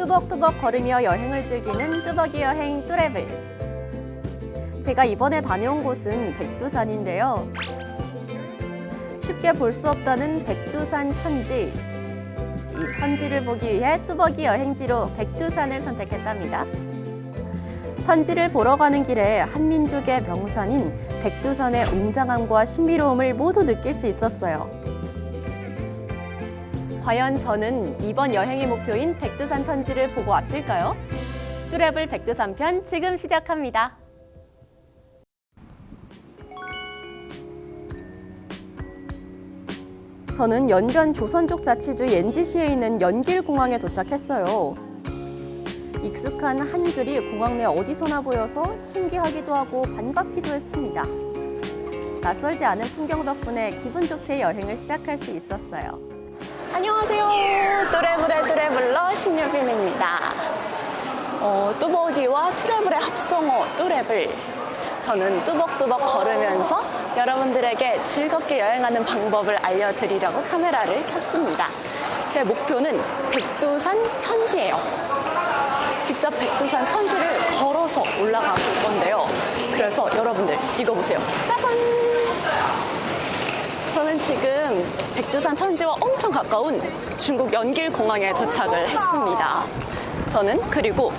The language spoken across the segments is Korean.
뚜벅뚜벅 걸으며 여행을 즐기는 뚜벅이 여행 뚜레블. 제가 이번에 다녀온 곳은 백두산인데요. 쉽게 볼 수 없다는 백두산 천지. 이 천지를 보기 위해 뚜벅이 여행지로 백두산을 선택했답니다. 천지를 보러 가는 길에 한민족의 명산인 백두산의 웅장함과 신비로움을 모두 느낄 수 있었어요. 과연 저는 이번 여행의 목표인 백두산 천지를 보고 왔을까요? 뚜레블 백두산 편 지금 시작합니다. 저는 연변 조선족 자치주 옌지시에 있는 연길공항에 도착했어요. 익숙한 한글이 공항 내 어디서나 보여서 신기하기도 하고 반갑기도 했습니다. 낯설지 않은 풍경 덕분에 기분 좋게 여행을 시작할 수 있었어요. 안녕하세요. 뚜레블의 뚜레블러 신유빈입니다. 어, 뚜벅이와 트래블의 합성어 뚜레블. 저는 뚜벅뚜벅 걸으면서 여러분들에게 즐겁게 여행하는 방법을 알려드리려고 카메라를 켰습니다. 제 목표는 백두산 천지예요. 직접 백두산 천지를 걸어서 올라가 볼 건데요. 그래서 여러분들 이거 보세요. 짜잔! 지금 백두산 천지와 엄청 가까운 중국 연길공항에 도착을 했습니다. 저는 그리고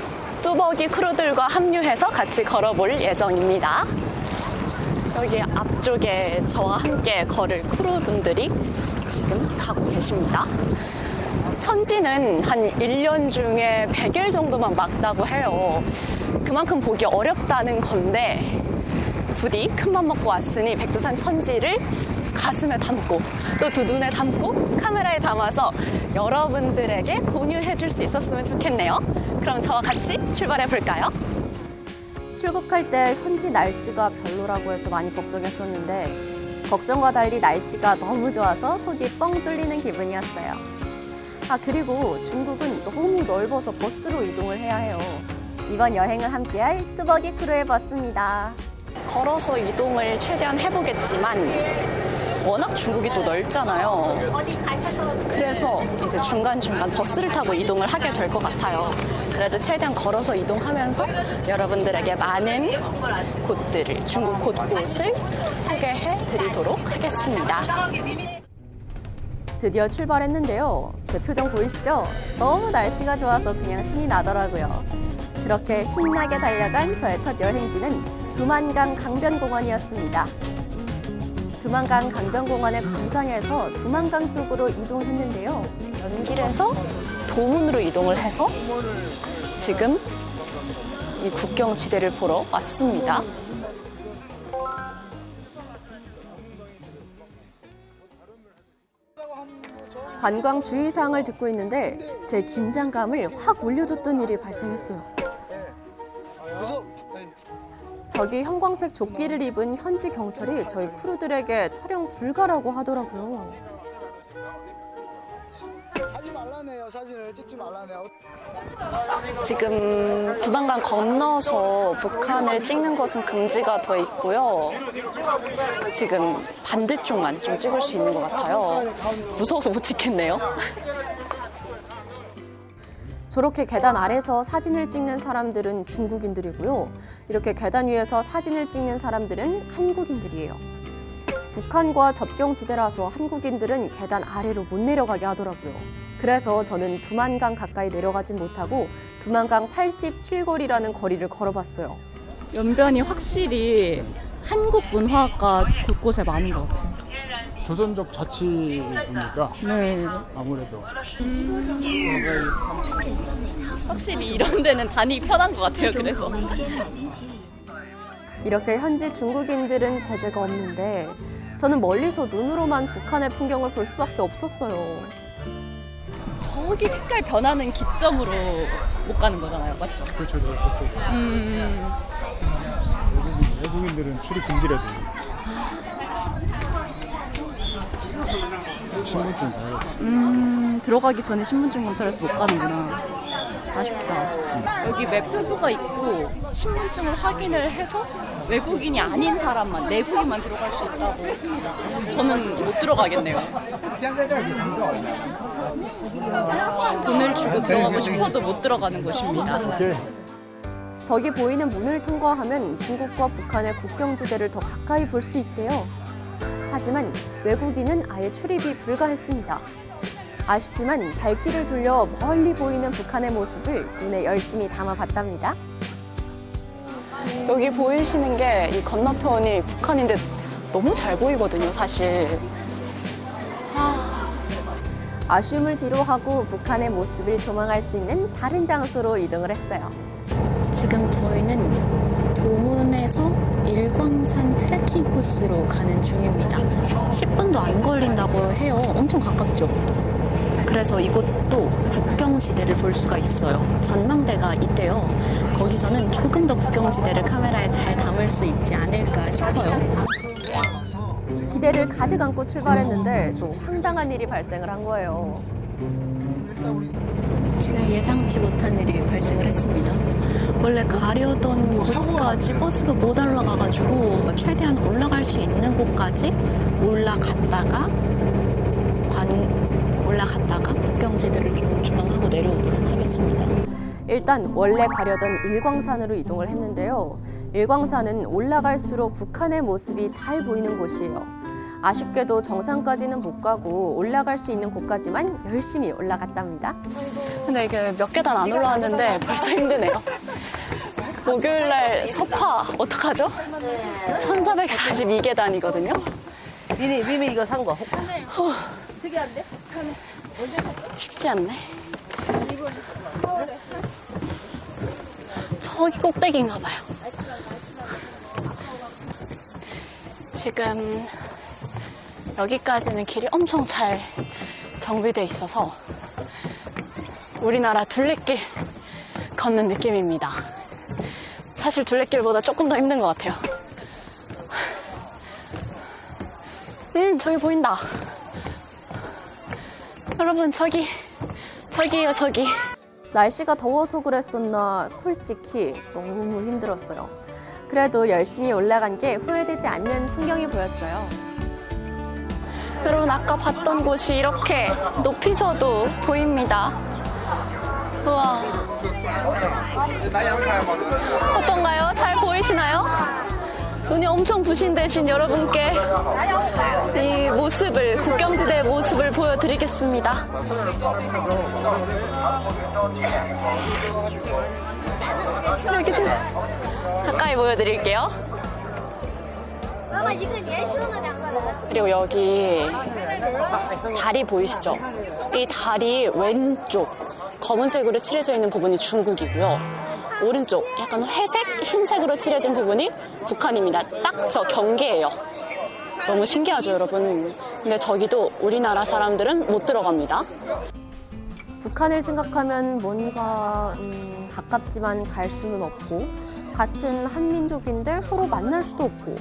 뚜벅이 크루들과 합류해서 같이 걸어볼 예정입니다. 여기 앞쪽에 저와 함께 걸을 크루분들이 지금 가고 계십니다. 천지는 한 1년 중에 100일 정도만 막다고 해요. 그만큼 보기 어렵다는 건데 부디 큰 맘 먹고 왔으니 백두산 천지를 가슴에 담고 또 두 눈에 담고 카메라에 담아서 여러분들에게 공유해 줄 수 있었으면 좋겠네요. 그럼 저와 같이 출발해 볼까요? 출국할 때 현지 날씨가 별로라고 해서 많이 걱정했었는데 걱정과 달리 날씨가 너무 좋아서 속이 뻥 뚫리는 기분이었어요. 아 그리고 중국은 너무 넓어서 버스로 이동을 해야 해요. 이번 여행을 함께할 뚜벅이 크루의 버스입니다. 걸어서 이동을 최대한 해보겠지만 워낙 중국이 또 넓잖아요. 그래서 이제 중간중간 버스를 타고 이동을 하게 될 것 같아요. 그래도 최대한 걸어서 이동하면서 여러분들에게 많은 곳들을, 중국 곳곳을 소개해 드리도록 하겠습니다. 드디어 출발했는데요. 제 표정 보이시죠? 너무 날씨가 좋아서 그냥 신이 나더라고요. 그렇게 신나게 달려간 저의 첫 여행지는 두만강 강변공원이었습니다. 두만강 강변공원의 광장에서 두만강 쪽으로 이동했는데요. 연길에서 도문으로 이동을 해서 지금 이 국경지대를 보러 왔습니다. 관광 주의사항을 듣고 있는데 제 긴장감을 확 올려줬던 일이 발생했어요. 저기 형광색 조끼를 입은 현지 경찰이 저희 크루들에게 촬영 불가라고 하더라고요. 하지 말라네요. 사진을 찍지 말라네요. 지금 두만강 건너서 북한을 찍는 것은 금지가 돼 있고요. 지금 반대쪽만 좀 찍을 수 있는 것 같아요. 무서워서 못 찍겠네요. 저렇게 계단 아래서 사진을 찍는 사람들은 중국인들이고요. 이렇게 계단 위에서 사진을 찍는 사람들은 한국인들이에요. 북한과 접경지대라서 한국인들은 계단 아래로 못 내려가게 하더라고요. 그래서 저는 두만강 가까이 내려가진 못하고 두만강 87거리라는 거리를 걸어봤어요. 연변이 확실히 한국 문화가 곳곳에 많은 것 같아요. 조선족 자치니까 네. 아무래도 확실히 이런 데는 다니기 편한 것 같아요. 그래서 이렇게 현지 중국인들은 제재가 없는데 저는 멀리서 눈으로만 북한의 풍경을 볼 수밖에 없었어요. 저기 색깔 변하는 기점으로 못 가는 거잖아요, 맞죠? 그렇죠 그렇죠 음, 외국인, 외국인들은 출입 금지래도 신분증 다 음, 들어가기 전에 신분증 검사를 해서 못 가는구나. 아쉽다. 여기 매표소가 있고 신분증을 확인을 해서 외국인이 아닌 사람만 내국인만 들어갈 수 있다고 합니다. 저는 못 들어가겠네요. 돈을 주고 들어가고 싶어도 못 들어가는 곳입니다. 저기 보이는 문을 통과하면 중국과 북한의 국경지대를 더 가까이 볼 수 있대요. 하지만 외국인은 아예 출입이 불가했습니다. 아쉽지만 발길을 돌려 멀리 보이는 북한의 모습을 눈에 열심히 담아봤답니다. 여기 보이시는 게 이 건너편이 북한인데 너무 잘 보이거든요, 사실. 아쉬움을 뒤로하고 북한의 모습을 조망할 수 있는 다른 장소로 이동을 했어요. 지금 저희는 도문에서 일광산 트레킹 코스로 가는 중입니다. 10분도 안 걸린다고 해요. 엄청 가깝죠? 그래서 이곳도 국경지대를 볼 수가 있어요. 전망대가 있대요. 거기서는 조금 더 국경지대를 카메라에 잘 담을 수 있지 않을까 싶어요. 기대를 가득 안고 출발했는데 또 황당한 일이 발생을 한 거예요. 지금 예상치 못한 일이 발생을 했습니다. 원래 가려던 곳까지 버스가 못 올라가가지고 최대한 올라갈 수 있는 곳까지 올라갔다가 관 올라갔다가 국경지대를 좀 조망하고 내려오도록 하겠습니다. 일단 원래 가려던 일광산으로 이동을 했는데요. 일광산은 올라갈수록 북한의 모습이 잘 보이는 곳이에요. 아쉽게도 정상까지는 못 가고 올라갈 수 있는 곳까지만 열심히 올라갔답니다. 근데 이게 몇 계단 안 올라왔는데 벌써 힘드네요. 목요일 날 서파 어떡하죠? 1442계단이거든요. 미미, 미미 이거 산 거. 쉽지 않네. 저기 꼭대기인가 봐요. 지금 여기까지는 길이 엄청 잘 정비돼 있어서 우리나라 둘레길 걷는 느낌입니다. 사실 둘레길보다 조금 더 힘든 것 같아요. 저기 보인다. 여러분 저기 저기요 저기 날씨가 더워서 그랬었나 솔직히 너무 힘들었어요 그래도 열심히 올라간 게 후회되지 않는 풍경이 보였어요 여러분 아까 봤던 곳이 이렇게 높이서도 보입니다 우와 어떤가요? 잘 보이시나요? 눈이 엄청 부신 대신 여러분께 이 모습을 국경지대의 모습을 보여드리겠습니다. 여기 좀 가까이 보여드릴게요. 그리고 여기 다리 보이시죠? 이 다리 왼쪽 검은색으로 칠해져 있는 부분이 중국이고요. 오른쪽 약간 회색, 흰색으로 칠해진 부분이 북한입니다. 딱 저 경계예요. 너무 신기하죠, 여러분. 근데 저기도 우리나라 사람들은 못 들어갑니다. 북한을 생각하면 뭔가 음, 가깝지만 갈 수는 없고 같은 한민족인데 서로 만날 수도 없고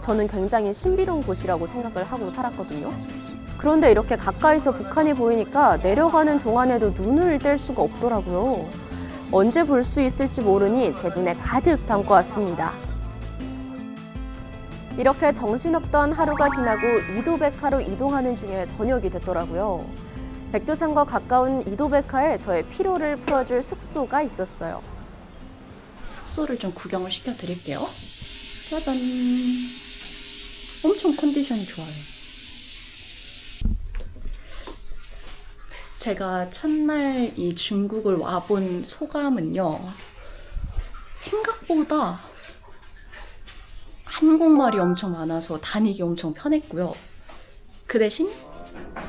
저는 굉장히 신비로운 곳이라고 생각을 하고 살았거든요. 그런데 이렇게 가까이서 북한이 보이니까 내려가는 동안에도 눈을 뗄 수가 없더라고요. 언제 볼 수 있을지 모르니 제 눈에 가득 담고 왔습니다. 이렇게 정신없던 하루가 지나고 이도백화로 이동하는 중에 저녁이 됐더라고요. 백두산과 가까운 이도백화에 저의 피로를 풀어줄 숙소가 있었어요. 숙소를 좀 구경을 시켜드릴게요. 짜잔. 엄청 컨디션이 좋아요. 제가 첫날 이 중국을 와본 소감은요. 생각보다 한국말이 엄청 많아서 다니기 엄청 편했고요. 그 대신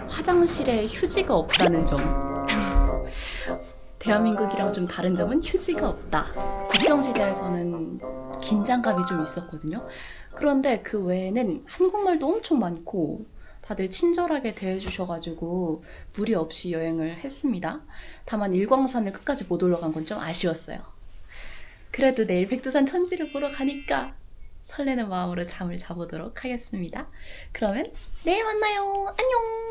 화장실에 휴지가 없다는 점. 대한민국이랑 좀 다른 점은 휴지가 없다. 국경지대에서는 긴장감이 좀 있었거든요. 그런데 그 외에는 한국말도 엄청 많고 다들 친절하게 대해주셔가지고 무리 없이 여행을 했습니다. 다만 일광산을 끝까지 못 올라간 건 좀 아쉬웠어요. 그래도 내일 백두산 천지를 보러 가니까 설레는 마음으로 잠을 자보도록 하겠습니다. 그러면 내일 만나요. 안녕!